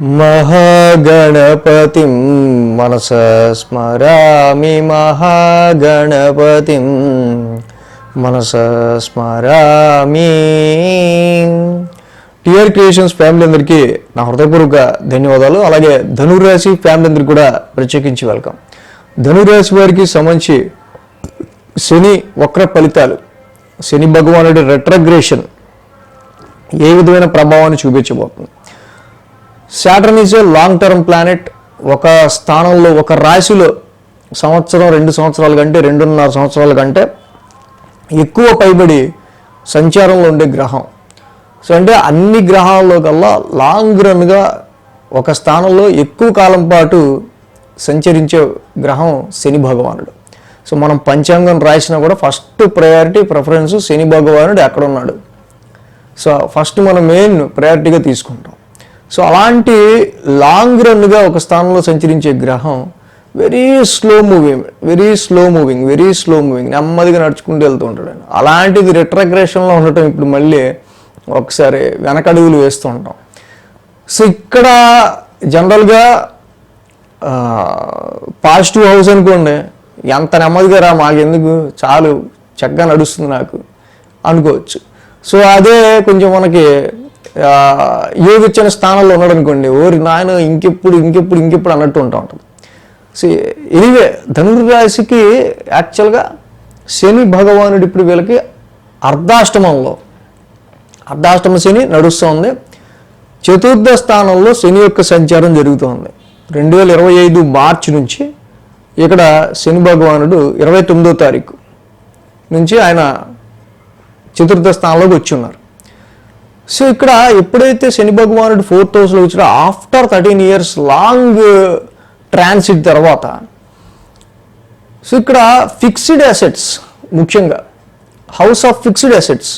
మహాగణపతిం మనస స్మరామి మహాగణపతిం మనస స్మరామి. టిఆర్ క్రియేషన్స్ ఫ్యామిలీ అందరికీ నా హృదయపూర్వక ధన్యవాదాలు. అలాగే ధనురాశి ఫ్యామిలీ అందరికీ కూడా ప్రత్యేకించి వెల్కమ్. ధనురాశి వారికి సంబంధించి శని వక్ర ఫలితాలు. శని భగవానుడి రెట్రగ్రేషన్ ఏ విధమైన ప్రభావాన్ని చూపించబోతుంది? Saturn is a long term planet ఒక స్థానంలో ఒక రాశిలో సంవత్సరం రెండు సంవత్సరాల కంటే రెండున్నర సంవత్సరాల కంటే ఎక్కువ పైబడి సంచారంలో ఉండే గ్రహం. సో అంటే అన్ని గ్రహాల్లో కల్లా లాంగ్ రన్గా ఒక స్థానంలో ఎక్కువ కాలం పాటు సంచరించే గ్రహం శని భగవానుడు. సో మనం పంచాంగం రాసినా కూడా ఫస్ట్ ప్రయారిటీ ప్రిఫరెన్స్ శని భగవానుడు ఎక్కడ ఉన్నాడు? సో ఫస్ట్ మనం మెయిన్ ప్రయారిటీగా తీసుకుంటాం. సో అలాంటి లాంగ్ రన్గా ఒక స్థానంలో సంచరించే గ్రహం very slow moving very slow moving very slow moving నెమ్మదిగా నడుచుకుంటూ వెళ్తూ ఉంటాడు ఆయన. అలాంటిది రిట్రగ్రేషన్లో ఉండటం ఇప్పుడు మళ్ళీ ఒకసారి వెనకడుగులు వేస్తూ ఉంటాం సో ఇక్కడ జనరల్గా పాజిటివ్ హౌస్ అనుకోండి ఎంత నెమ్మదిగా రా మాకెందుకు చాలు చక్కగా నడుస్తుంది నాకు అనుకోవచ్చు సో అదే కొంచెం మనకి ఆ, యోగిచ్చిన స్థానంలో ఉన్నాడు అనుకోండి ఓరి నాయన ఇంకెప్పుడు ఇంకెప్పుడు ఇంకెప్పుడు అన్నట్టు ఉంటా ఉంటుంది. సో ఎనీవే ధనుర్రాశికి యాక్చువల్గా శని భగవానుడు ఇప్పుడు వీళ్ళకి అర్ధాష్టమంలో అర్ధాష్టమ శని నడుస్తోంది చతుర్థ స్థానంలో శని యొక్క సంచారం జరుగుతోంది రెండు వేల ఇరవై ఐదు మార్చి నుంచి ఇక్కడ శని భగవానుడు ఇరవై తొమ్మిదో తారీఖు నుంచి ఆయన చతుర్థ స్థానంలోకి వచ్చి ఉన్నారు. సో ఇక్కడ ఎప్పుడైతే శని భగవానుడు ఫోర్త్ హౌస్లో వచ్చినా after thirteen years long transit తర్వాత సో ఇక్కడ ఫిక్స్డ్ అసెట్స్ ముఖ్యంగా హౌస్ ఆఫ్ ఫిక్స్డ్ అసెట్స్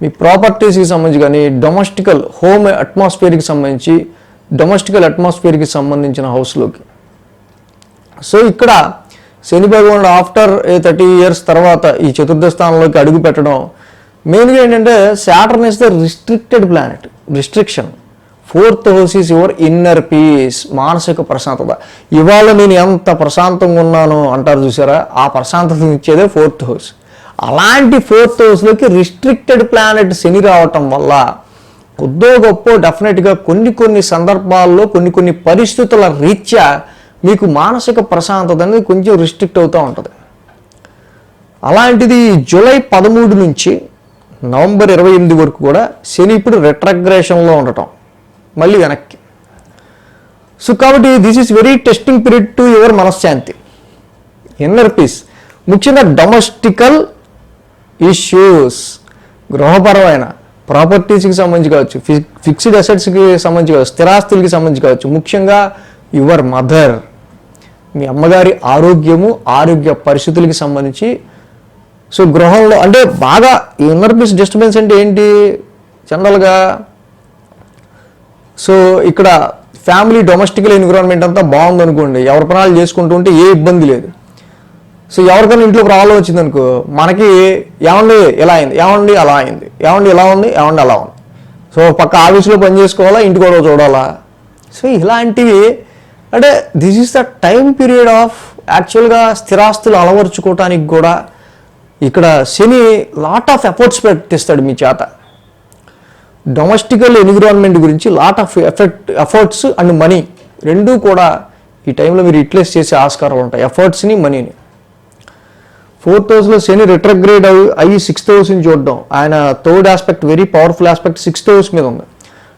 మీ ప్రాపర్టీస్కి సంబంధించి కానీ డొమెస్టికల్ హోమ్ అట్మాస్ఫియర్కి సంబంధించి డొమెస్టికల్ అట్మాస్ఫియర్కి సంబంధించిన హౌస్లోకి సో ఇక్కడ శని భగవానుడు ఆఫ్టర్ ఏ థర్టీ ఇయర్స్ తర్వాత ఈ చతుర్థ స్థానంలోకి అడుగు పెట్టడం మెయిన్గా ఏంటంటే Saturn is the restricted planet restriction fourth house is your inner peace మానసిక ప్రశాంతత. ఇవాళ నేను ఎంత ప్రశాంతంగా ఉన్నాను అంటారు చూసారా? ఆ ప్రశాంతత ఇచ్చేదే ఫోర్త్ హౌస్ అలాంటి ఫోర్త్ హౌస్లోకి రిస్ట్రిక్టెడ్ ప్లానెట్ శని రావటం వల్ల కొద్దో గొప్ప డెఫినెట్గా కొన్ని కొన్ని సందర్భాల్లో కొన్ని కొన్ని పరిస్థితుల రీత్యా మీకు మానసిక ప్రశాంతత అనేది కొంచెం రిస్ట్రిక్ట్ అవుతూ ఉంటుంది. అలాంటిది జూలై పదమూడు నుంచి నవంబర్ ఇరవై ఎనిమిది వరకు కూడా శని ఇప్పుడు రిట్రగ్రేషన్లో ఉండటం మళ్ళీ వెనక్కి. సో కాబట్టి this is very testing period to your మనశ్శాంతి. ఇన్నర్ పీస్ ముఖ్యంగా డొమెస్టికల్ ఇష్యూస్ గృహపరమైన ప్రాపర్టీస్కి సంబంధించి కావచ్చు ఫిక్స్డ్ అసెట్స్కి సంబంధించి కావచ్చు స్థిరాస్తులకి సంబంధించి కావచ్చు ముఖ్యంగా యువర్ మదర్ మీ అమ్మగారి ఆరోగ్యము ఆరోగ్య పరిస్థితులకి సంబంధించి సో గృహంలో అంటే బాగా ఇన్నర్ పీస్ డిస్టర్బెన్స్ అంటే ఏంటి? జనరల్గా సో ఇక్కడ ఫ్యామిలీ డొమెస్టికల్ ఎన్విరాన్మెంట్ అంతా బాగుంది అనుకోండి. ఎవరి పనాలు చేసుకుంటూ ఉంటే ఏ ఇబ్బంది లేదు. సో ఎవరికైనా ఇంట్లో ప్రాబ్లం వచ్చింది అనుకో మనకి ఏమండి ఇలా అయింది ఏమండి అలా అయింది ఏమండి ఇలా ఉంది ఏమండి అలా ఉంది. సో పక్క ఆఫీస్లో పని చేసుకోవాలా ఇంటి కూడా చూడాలా? సో ఇలాంటివి అంటే this is the time period of యాక్చువల్గా స్థిరాస్తులు అలవరుచుకోవటానికి కూడా ఇక్కడ శని లాట్ ఆఫ్ ఎఫర్ట్స్ పెట్టిస్తాడు మీ చేత. డొమెస్టికల్ ఎన్విరాన్మెంట్ గురించి lot of effect efforts and money రెండూ కూడా ఈ టైంలో మీరు యూటిలైజ్ చేసే ఆస్కారాలు ఉంటాయి. ఎఫర్ట్స్ని మనీని ఫోర్త్ హౌస్లో శని రిట్రగ్రేడ్ అయ్యి అయ్యి సిక్స్త్ హౌస్ని చూడడం. ఆయన third aspect very powerful aspect sixth house మీద ఉంది.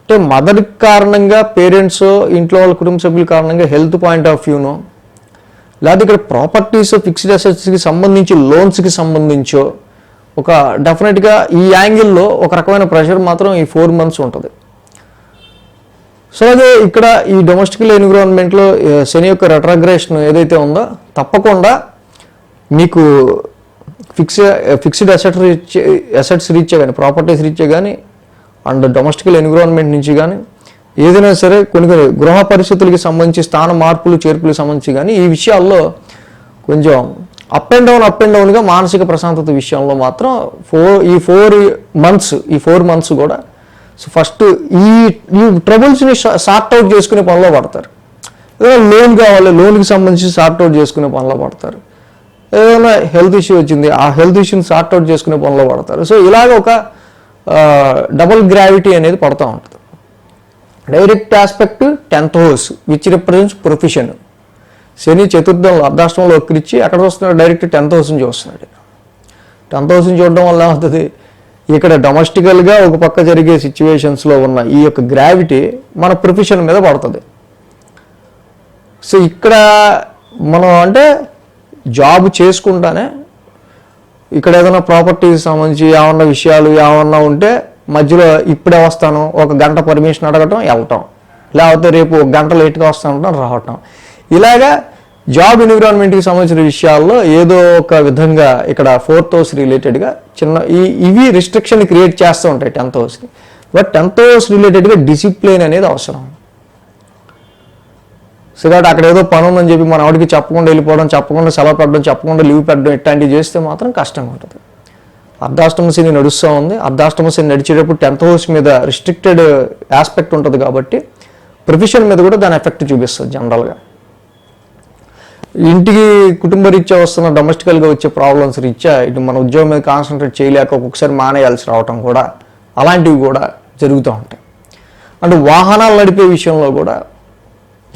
అంటే మదర్ కారణంగా పేరెంట్స్ ఇంట్లో వాళ్ళ కుటుంబ సభ్యుల కారణంగా హెల్త్ పాయింట్ ఆఫ్ వ్యూనో లేకపోతే ఇక్కడ ప్రాపర్టీస్ ఫిక్స్డ్ అసెట్స్కి సంబంధించి లోన్స్కి సంబంధించో ఒక డెఫినెట్గా ఈ యాంగిల్లో ఒక రకమైన ప్రెషర్ మాత్రం ఈ ఫోర్ మంత్స్ ఉంటుంది. సో అదే ఇక్కడ ఈ డొమెస్టికల్ ఎన్విరాన్మెంట్లో శని యొక్క రెట్రాగ్రేషన్ ఏదైతే ఉందో తప్పకుండా మీకు fix fixed asset reach assets reach కానీ ప్రాపర్టీస్ రీచ్ కానీ అండ్ డొమెస్టికల్ ఎన్విరాన్మెంట్ నుంచి కానీ ఏదైనా సరే కొన్ని కొన్ని గృహ పరిస్థితులకి సంబంధించి స్థాన మార్పులు చేర్పులకు సంబంధించి కానీ ఈ విషయాల్లో కొంచెం up and down up and డౌన్గా మానసిక ప్రశాంతత విషయంలో మాత్రం ఫోర్ ఈ ఫోర్ మంత్స్ ఈ ఫోర్ మంత్స్ కూడా సో ఫస్ట్ ఈ ఈ ట్రబుల్స్ని సార్ట్ అవుట్ చేసుకునే పనిలో పడతారు. ఏదైనా లోన్ కావాలి లోన్కి సంబంధించి సార్ట్ అవుట్ చేసుకునే పనిలో పడతారు. ఏదైనా హెల్త్ ఇష్యూ వచ్చింది ఆ హెల్త్ ఇష్యూని సార్ట్ అవుట్ చేసుకునే పనిలో పడతారు. సో ఇలాగ ఒక డబుల్ గ్రావిటీ అనేది పడతా ఉంటుంది. Direct aspect tenth house which represents profession Shani చతుర్థంలో అర్ధాష్టంలో ఒక్కరిచ్చి అక్కడ వస్తున్నాడు డైరెక్ట్ టెన్త్ హౌస్ని చూస్తున్నాడు. టెన్త్ హౌస్ని చూడడం వల్ల ఏమవుతుంది? ఇక్కడ డొమెస్టికల్గా ఒక పక్క జరిగే సిచ్యువేషన్స్లో ఉన్న ఈ యొక్క గ్రావిటీ మన ప్రొఫెషన్ మీద పడుతుంది. సో ఇక్కడ మనం అంటే జాబ్ చేసుకుంటానే ఇక్కడ ఏదైనా ప్రాపర్టీకి సంబంధించి ఏమన్నా విషయాలు ఏమన్నా ఉంటే మధ్యలో ఇప్పుడే వస్తాను ఒక గంట పర్మిషన్ అడగటం వెళ్ళటం. లేకపోతే రేపు ఒక గంట లేట్గా వస్తాను రావటం. ఇలాగా జాబ్ ఎన్విరాన్మెంట్కి సంబంధించిన విషయాల్లో ఏదో ఒక విధంగా ఇక్కడ ఫోర్త్ హౌస్ రిలేటెడ్గా చిన్న ఈ ఇవి రిస్ట్రిక్షన్ క్రియేట్ చేస్తూ ఉంటాయి టెన్త్ హౌస్కి బట్ టెన్త్ హౌస్ రిలేటెడ్గా డిసిప్లిన్ అనేది అవసరం. సో కాబట్టి అక్కడ ఏదో పని ఉందని చెప్పి మన ఆవిడకి చెప్పకుండా వెళ్ళిపోవడం చెప్పకుండా సెలవు పెట్టడం చెప్పకుండా లీవ్ పెట్టడం ఇట్లాంటివి చేస్తే మాత్రం కష్టంగా ఉంటుంది. అర్ధాష్టమ శని నడుస్తూ ఉంది. అర్ధాష్టమ శని నడిచేటప్పుడు టెన్త్ హౌస్ మీద రిస్ట్రిక్టెడ్ ఆస్పెక్ట్ ఉంటుంది కాబట్టి ప్రొఫెషన్ మీద కూడా దాని ఎఫెక్ట్ చూపిస్తుంది జనరల్గా ఇంటికి కుటుంబ రీత్యా వస్తున్న డొమెస్టికల్గా వచ్చే ప్రాబ్లమ్స్ రీత్యా ఇటు మన ఉద్యోగం మీద కాన్సన్ట్రేట్ చేయలేక ఒక్కొక్కసారి మానేయాల్సి రావటం కూడా అలాంటివి కూడా జరుగుతూ ఉంటాయి. అంటే వాహనాలు నడిపే విషయంలో కూడా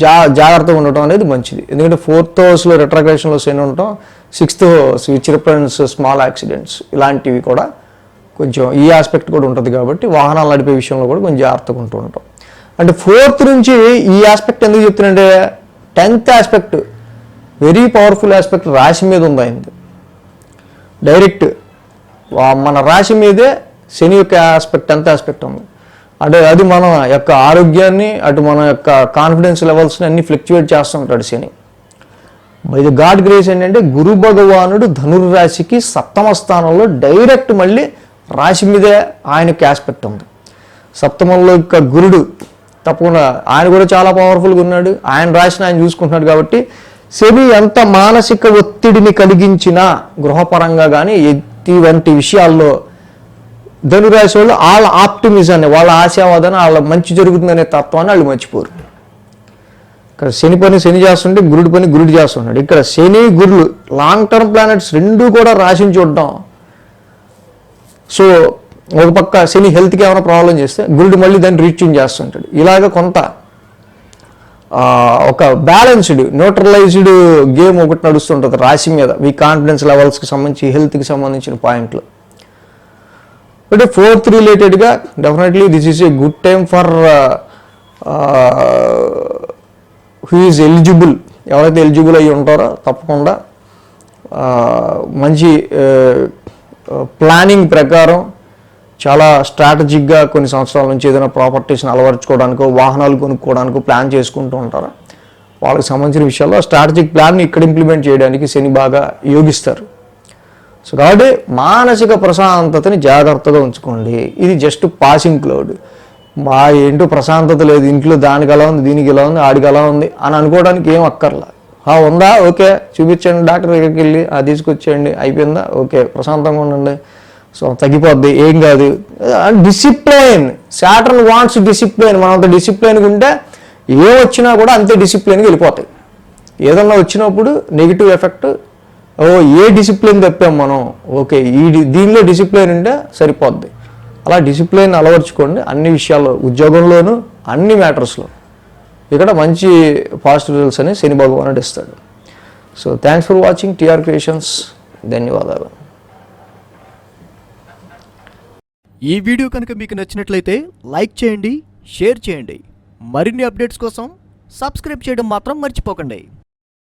జా జాగ్రత్తగా ఉండటం అనేది మంచిది. ఎందుకంటే ఫోర్త్ హౌస్లో రిట్రగ్రేషన్లో సెన్ ఉండటం sixth house which represents small accidents ఇలాంటివి కూడా కొంచెం ఈ ఆస్పెక్ట్ కూడా ఉంటుంది కాబట్టి వాహనాలు నడిపే విషయంలో కూడా కొంచెం జాగ్రత్తగా ఉంటూ ఉంటాం. అంటే ఫోర్త్ నుంచి ఈ ఆస్పెక్ట్ ఎందుకు చెప్తున్నానంటే tenth aspect very powerful aspect రాశి మీద ఉంది అయింది డైరెక్ట్ మన రాశి మీదే శని యొక్క ఆస్పెక్ట్ టెన్త్ ఆస్పెక్ట్ ఉంది. అంటే అది మన యొక్క ఆరోగ్యాన్ని అటు మన యొక్క కాన్ఫిడెన్స్ లెవెల్స్ని అన్ని ఫ్లక్చువేట్ చేస్తూ ఉంటాడు శని. ఇది గాడ్ గ్రేస్ ఏంటంటే గురు భగవానుడు ధనుర్రాశికి సప్తమ స్థానంలో డైరెక్ట్ మళ్ళీ రాశి మీదే ఆయనకి ఆస్పెక్ట్ ఉంది. సప్తమంలో యొక్క గురుడు తప్పకుండా ఆయన కూడా చాలా పవర్ఫుల్గా ఉన్నాడు. ఆయన రాశిని ఆయన చూసుకుంటున్నాడు కాబట్టి శని ఎంత మానసిక ఒత్తిడిని కలిగించినా గృహపరంగా కానీ ఇటువంటి విషయాల్లో ధనురాశి వాళ్ళు వాళ్ళ ఆప్టిమిజాన్ని వాళ్ళ ఆశావాదాన్ని వాళ్ళ మంచి జరుగుతుందనే తత్వాన్ని వాళ్ళు మర్చిపోరు. ఇక్కడ శని పని శని చేస్తుంటే గురుడి పని గురుడు చేస్తున్నాడు. ఇక్కడ శని గురులు లాంగ్ టర్మ్ ప్లానెట్స్ రెండూ కూడా రాసిని చూడడం. సో ఒక పక్క శని హెల్త్కి ఏమైనా ప్రాబ్లం చేస్తే గురుడు మళ్ళీ దాన్ని రీచింగ్ చేస్తుంటాడు. ఇలాగ కొంత ఒక బ్యాలెన్స్డ్ న్యూట్రలైజ్డ్ గేమ్ ఒకటి నడుస్తుంటుంది రాశి మీద. మీ కాన్ఫిడెన్స్ లెవెల్స్కి సంబంధించి హెల్త్కి సంబంధించిన పాయింట్లు అంటే ఫోర్త్ రిలేటెడ్గా definitely this is a good time for who is eligible. ఎవరైతే ఎలిజిబుల్ అయ్యి ఉంటారో తప్పకుండా మంచి ప్లానింగ్ ప్రకారం చాలా స్ట్రాటజిక్గా కొన్ని సంవత్సరాల నుంచి ఏదైనా ప్రాపర్టీస్ని అలవరుచుకోవడానికో వాహనాలు కొనుక్కోవడానికో ప్లాన్ చేసుకుంటూ ఉంటారు. వాళ్ళకి సంబంధించిన విషయాల్లో స్ట్రాటజిక్ ప్లాన్ని ఇక్కడ ఇంప్లిమెంట్ చేయడానికి శని బాగా యోగిస్తారు. సో కాబట్టి మానసిక ప్రశాంతతని జాగ్రత్తగా ఉంచుకోండి. ఇది జస్ట్ పాసింగ్ క్లౌడ్ మా ఏంటో ప్రశాంతత లేదు ఇంట్లో దానికి ఎలా ఉంది దీనికి ఎలా ఉంది ఆడికి ఎలా ఉంది అని అనుకోవడానికి ఏం అక్కర్లా. ఆ ఉందా? ఓకే. చూపించండి డాక్టర్ దగ్గరికి వెళ్ళి ఆ తీసుకొచ్చేయండి. అయిపోయిందా? ఓకే. ప్రశాంతంగా ఉండండి. సో తగ్గిపోద్ది. ఏం కాదు. డిసిప్లైన్ శాటర్న్ వాంట్స్ డిసిప్లైన్ మనం అంత డిసిప్లైన్గా ఉంటే ఏ వచ్చినా కూడా అంతే డిసిప్లైన్గా వెళ్ళిపోతాయి. ఏదన్నా వచ్చినప్పుడు నెగిటివ్ ఎఫెక్ట్ ఓ ఏ డిసిప్లిన్ తప్పాం మనం? ఓకే ఈ దీనిలో డిసిప్లిన్ ఉంటే సరిపోద్ది. అలా డిసిప్లిన్ అలవర్చుకోండి అన్ని విషయాల్లో ఉద్యోగంలోనూ అన్ని మ్యాటర్స్లో ఇక్కడ మంచి పాజిటివ్ రిజల్ట్స్ అని శని భగవానుడు ఇస్తాడు so thanks for watching TR creations ధన్యవాదాలు. ఈ వీడియో కనుక మీకు నచ్చినట్లయితే లైక్ చేయండి షేర్ చేయండి. మరిన్ని అప్డేట్స్ కోసం సబ్స్క్రైబ్ చేయడం మాత్రం మర్చిపోకండి.